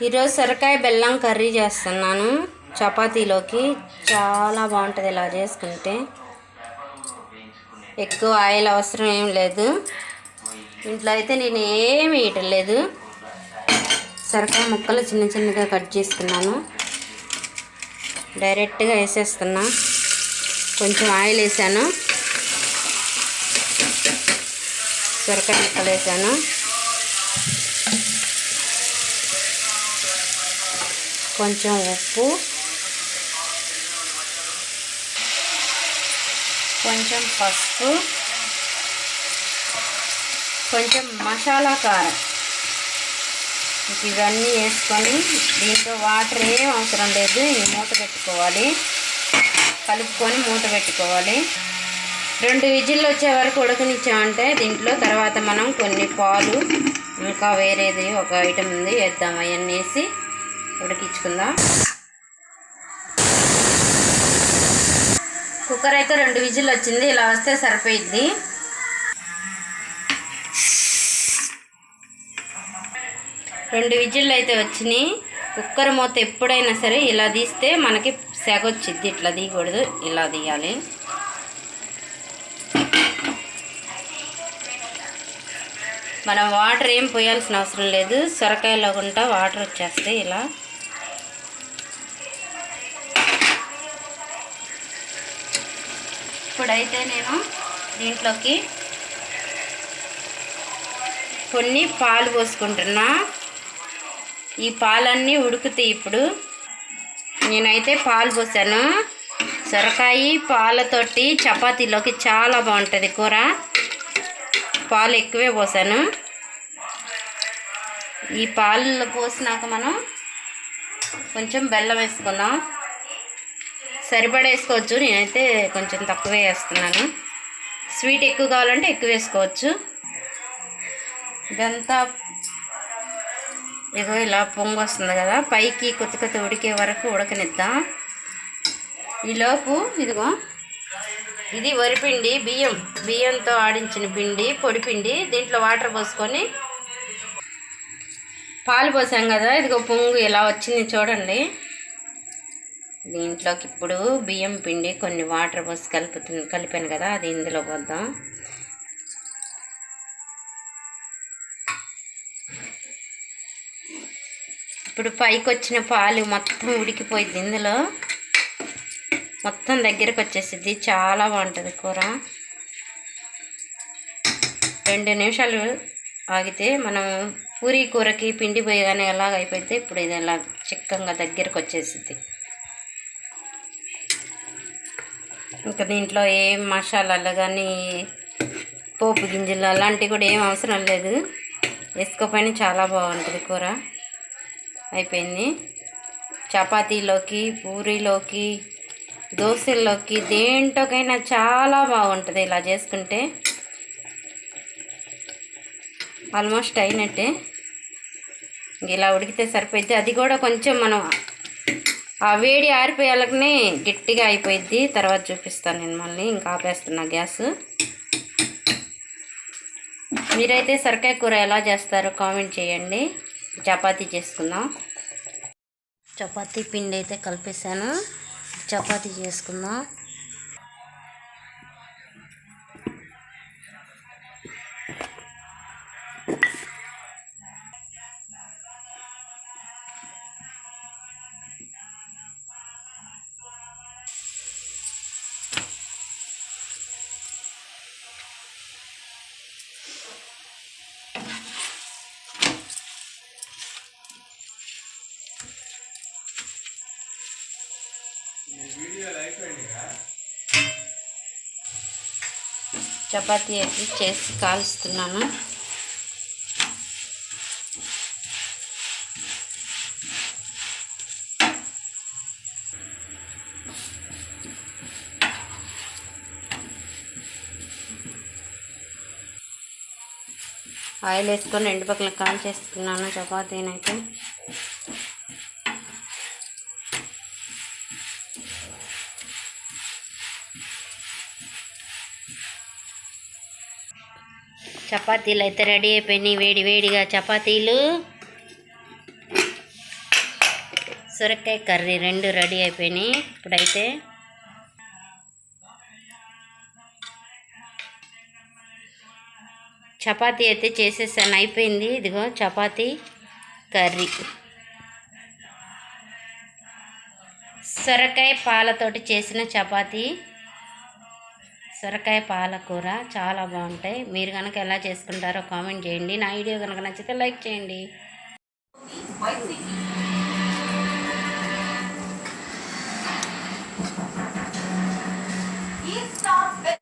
ఈరోజు సొరకాయ బెల్లం కర్రీ చేస్తున్నాను. చపాతీలోకి చాలా బాగుంటుంది ఇలా చేసుకుంటే. ఎక్కువ ఆయిల్ అవసరం ఏం లేదు. ఇంట్లో అయితే నేను ఏమి వేయటం లేదు సొరకాయ ముక్కలు చిన్న చిన్నగా కట్ చేసుకున్నాను. డైరెక్ట్గా వేసేస్తున్నా. కొంచెం ఆయిల్ వేసాను. సొరకాయ ముక్కలు వేసాను. కొంచెం ఉప్పు. కొంచెం పసుపు. కొంచెం మసాలా కారం. ఇవన్నీ వేసుకొని దీంట్లో వాటర్ ఏం అవసరం లేదు. ఈ మూత పెట్టుకోవాలి. కలుపుకొని మూత పెట్టుకోవాలి. రెండు విజిల్లు వచ్చే వరకు ఉడకనిచ్చామంటే దీంట్లో తర్వాత మనం కొన్ని పాలు ఇంకా వేరేది ఒక ఐటమ్ ఉంది. వేద్దాం. అవన్నీ వేసి ఉడికించుకుందాం. కుక్కర్ అయితే రెండు విజిల్ వచ్చింది ఇలా వస్తే సరిపోయిద్ది. రెండు విజిల్లు అయితే వచ్చినాయి. కుక్కర్ మూత ఎప్పుడైనా సరే ఇలా తీస్తే మనకి సెగ వచ్చింది ఇట్లా తీయకూడదు ఇలా తీయాలి. మనం వాటర్ ఏం పోయాల్సిన అవసరం లేదు. సొరకాయలో గుంటా వాటర్ వచ్చేస్తే ఇలా. ఇప్పుడైతే నేను దీంట్లోకి కొన్ని పాలు పోసుకుంటున్నా. ఈ పాలన్నీ ఉడుకుతాయి ఇప్పుడు. నేనైతే పాలు పోసాను. సొరకాయ పాలతోటి చపాతీలోకి చాలా బాగుంటుంది కూర. పాలు ఎక్కువే పోసాను. ఈ పాలు పోసినాక మనం కొంచెం బెల్లం వేసుకుందాం. సరిపడా వేసుకోవచ్చు నేనైతే కొంచెం తక్కువే వేస్తున్నాను. స్వీట్ ఎక్కువ కావాలంటే ఎక్కువ వేసుకోవచ్చు. ఇదంతా ఇగో ఇలా పొంగు వస్తుంది కదా. పైకి కొత్త కొత్త ఉడికే వరకు ఉడకనిద్దాం. ఈలోపు ఇదిగో ఇది వరిపిండి బియ్యం బియ్యంతో ఆడించిన పిండి పొడిపిండి దీంట్లో వాటర్ పోసుకొని పాలు పోసాం కదా. ఇదిగో పొంగు ఇలా వచ్చింది చూడండి. దీంట్లోకి ఇప్పుడు బియ్యం పిండి కొన్ని వాటర్ పోసి కలుపుతుంది కలిపాను కదా అది ఇందులో పోద్దాం. ఇప్పుడు పైకి వచ్చిన పాలు మొత్తం ఉడికిపోయింది ఇందులో. మొత్తం దగ్గరకు వచ్చేసిద్ది చాలా బాగుంటుంది కూర. రెండు నిమిషాలు ఆగితే మనం పూరీ కూరకి పిండి పోయగానే ఎలాగ అయిపోతే ఇప్పుడు ఇది ఎలా చిక్కంగా దగ్గరకు వచ్చేసిద్ది ఇంకా దీంట్లో ఏం మసాలాలు కానీ పోపు గింజలు అలాంటివి కూడా ఏం అవసరం లేదు. వేసుకోపోయినా చాలా బాగుంటుంది కూర. అయిపోయింది. చపాతీలోకి పూరీలోకి దోశల్లోకి దేంట్లోకైనా చాలా బాగుంటుంది ఇలా చేసుకుంటే. ఆల్మోస్ట్ అయినట్టే. ఇలా ఉడికితే సరిపోయింది అది కూడా కొంచెం మనం ఆ వేడి ఆరిపోయేళ్ళకనే గట్టిగా అయిపోయిద్ది. తర్వాత చూపిస్తాను నేను మళ్ళీ. ఇంకా ఆపేస్తున్నా గ్యాస్. మీరైతే సొరకాయ కూర ఎలా చేస్తారో కామెంట్ చేయండి. చపాతీ చేసుకుందాం. చపాతీ పిండి అయితే కలిపేసాను చపాతీ చేసుకుందాం. చపాతీ అయితే చేసి కాలుస్తున్నాను. ఆయిల్ వేసుకొని రెండు పక్కల కాల్ చేసుకున్నాను చపాతీనైతే. చపాతీలు అయితే రెడీ అయిపోయినాయి వేడి వేడిగా చపాతీలు. సొరకాయ కర్రీ రెండు రెడీ అయిపోయినాయి ఇప్పుడైతే. చపాతీ అయితే చేసేసాను అయిపోయింది. ఇదిగో చపాతీ కర్రీ. సొరకాయ పాలతోటి చేసిన చపాతీ. సొరకాయ పాలకూర చాలా బాగుంటాయి. మీరు కనుక ఎలా చేసుకుంటారో కామెంట్ చేయండి. నా వీడియో కనుక నచ్చితే లైక్ చేయండి.